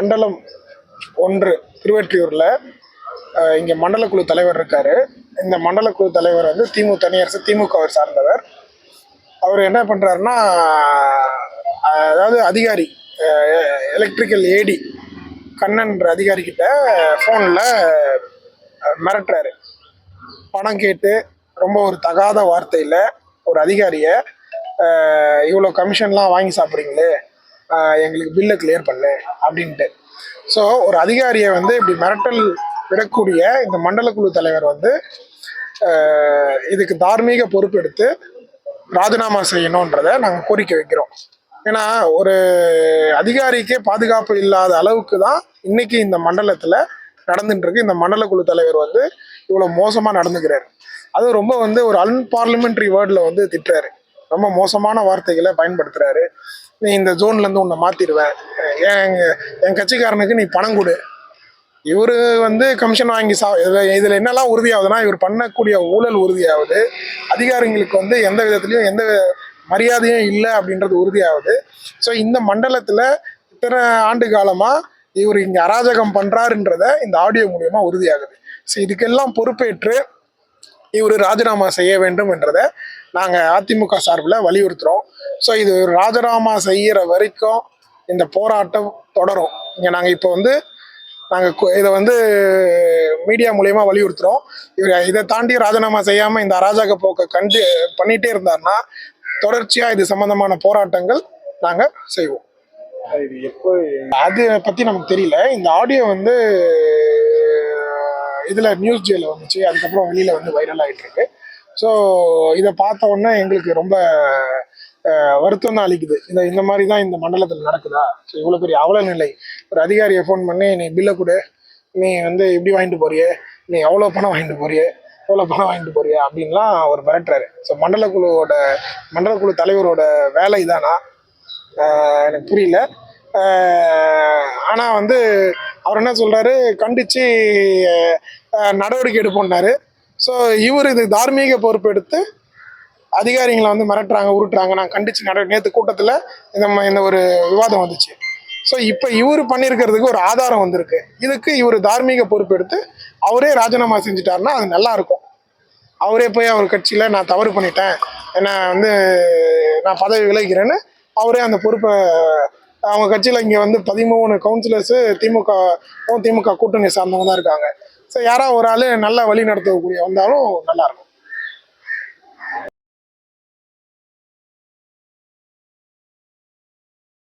மண்டலம் ஒன்று திருவெற்றியூரில் இங்கே மண்டல குழு தலைவர் இருக்காரு. இந்த மண்டல குழு தலைவர் வந்து திமுக தனியரசு திமுகவை சார்ந்தவர். அவர் என்ன பண்ணுறாருன்னா அதாவது அதிகாரி எலக்ட்ரிக்கல் ஏடி கண்ணன்ற அதிகாரி கிட்ட ஃபோனில் மிரட்டுறாரு. பணம் கேட்டு ரொம்ப ஒரு தகாத வார்த்தையில் ஒரு அதிகாரியை இவ்வளோ கமிஷன்லாம் வாங்கி சாப்பிட்றீங்களே எங்களுக்கு பில்லை கிளியர் பண்ணு அப்படின்ட்டு. ஸோ ஒரு அதிகாரியை வந்து இப்படி மிரட்டல் விடக்கூடிய இந்த மண்டல குழு தலைவர் வந்து இதுக்கு தார்மீக பொறுப்பெடுத்து ராஜினாமா செய்யணுன்றதை நாங்கள் கோரிக்கை வைக்கிறோம். ஏன்னா ஒரு அதிகாரிக்கே பாதுகாப்பு இல்லாத அளவுக்கு தான் இன்னைக்கு இந்த மண்டலத்தில் நடந்துட்டு இருக்கு. இந்த மண்டல குழு தலைவர் வந்து இவ்வளோ மோசமாக நடந்துக்கிறாரு. அது ரொம்ப வந்து ஒரு அன்பார்லிமெண்ட்ரி வேர்டில் வந்து திட்டுறாரு. ரொம்ப மோசமான வார்த்தைகளை பயன்படுத்துறாரு. நீ இந்த ஜோன்லேருந்து உன்னை மாற்றிடுவேன் என் என் கட்சிக்காரனுக்கு நீ பணம் கொடு. இவரு வந்து கமிஷன் வாங்கி சா இதில் இதில் என்னெல்லாம் உறுதியாகுதுன்னா இவர் பண்ணக்கூடிய ஊழல் உறுதியாகுது. அதிகாரிங்களுக்கு வந்து எந்த விதத்துலையும் எந்த மரியாதையும் இல்லை அப்படின்றது உறுதியாகுது. ஸோ இந்த மண்டலத்தில் இத்தனை ஆண்டு காலமாக இவர் இங்கே அராஜகம் பண்ணுறாருன்றத இந்த ஆடியோ மூலியமாக உறுதியாகுது. ஸோ இதுக்கெல்லாம் பொறுப்பேற்று இவர் ராஜினாமா செய்ய வேண்டும் என்றதை நாங்கள் அதிமுக சார்பில் வலியுறுத்துகிறோம் ஸோ இது ராஜினாமா செய்கிற வரைக்கும் இந்த போராட்டம் தொடரும். இங்கே நாங்கள் இப்போ வந்து நாங்கள் இதை வந்து மீடியா மூலயமா வலியுறுத்துகிறோம் இவர் இதை தாண்டி ராஜினாமா செய்யாமல் இந்த அராஜக போக்கை கண்டு பண்ணிகிட்டே இருந்தாருன்னா தொடர்ச்சியாக இது சம்பந்தமான போராட்டங்கள் நாங்கள் செய்வோம். இது எப்போ அது பற்றி நமக்கு தெரியல. இந்த ஆடியோ வந்து இதில் நியூஸ் ஜேல வந்துச்சு. அதுக்கப்புறம் வெளியில் வந்து வைரல் ஆகிட்டு இருக்கு ஸோ இதை பார்த்த உடனே எங்களுக்கு ரொம்ப வருத்தம் தான் அளிக்குது. இந்த இந்த மாதிரி தான் இந்த மண்டலத்தில் நடக்குதா? ஸோ இவ்வளோ பெரிய அவல நிலை ஒரு அதிகாரியை ஃபோன் பண்ணி நீ பில்லை கொடு. நீ வந்து இப்படி வாங்கிட்டு போறியே? நீ எவ்வளோ பணம் வாங்கிட்டு போறியே? எவ்வளோ பணம் வாங்கிட்டு போறியே? அப்படின்லாம் அவர் மிரட்டுறாரு. ஸோ மண்டல குழுவோட மண்டல குழு தலைவரோட வேலை தானா எனக்கு புரியல. ஆனால் வந்து அவர் என்ன சொல்கிறாரு கண்டித்து நடவடிக்கை எடுப்போம்னாரு. ஸோ இவர் இது தார்மீக பொறுப்பெடுத்து அதிகாரிகளை வந்து மிரட்டுறாங்க உருட்டுறாங்க. நான் கண்டித்து நட நேற்று கூட்டத்தில் இந்த ம- இந்த ஒரு விவாதம் வந்துச்சு. ஸோ இப்போ இவர் பண்ணியிருக்கிறதுக்கு ஒரு ஆதாரம் வந்திருக்கு. இதுக்கு இவர் தார்மீக பொறுப்பெடுத்து அவரே ராஜினாமா செஞ்சுட்டாருன்னா அது நல்லா இருக்கும். அவரே போய் அவர் கட்சியில் நான் தவறு பண்ணிட்டேன் என்ன வந்து நான் பதவி விலகிறேன்னு அவரே அந்த பொறுப்பை அவங்க கட்சியில் இங்கே வந்து பதிமூணு கவுன்சிலர்ஸு திமுக திமுக கூட்டணி சார்ந்தவங்க தான் இருக்காங்க. ஸோ யாராவது ஒரு ஆள் நல்ல வழி நடத்தக்கூடிய வந்தாலும் நல்லாயிருக்கும்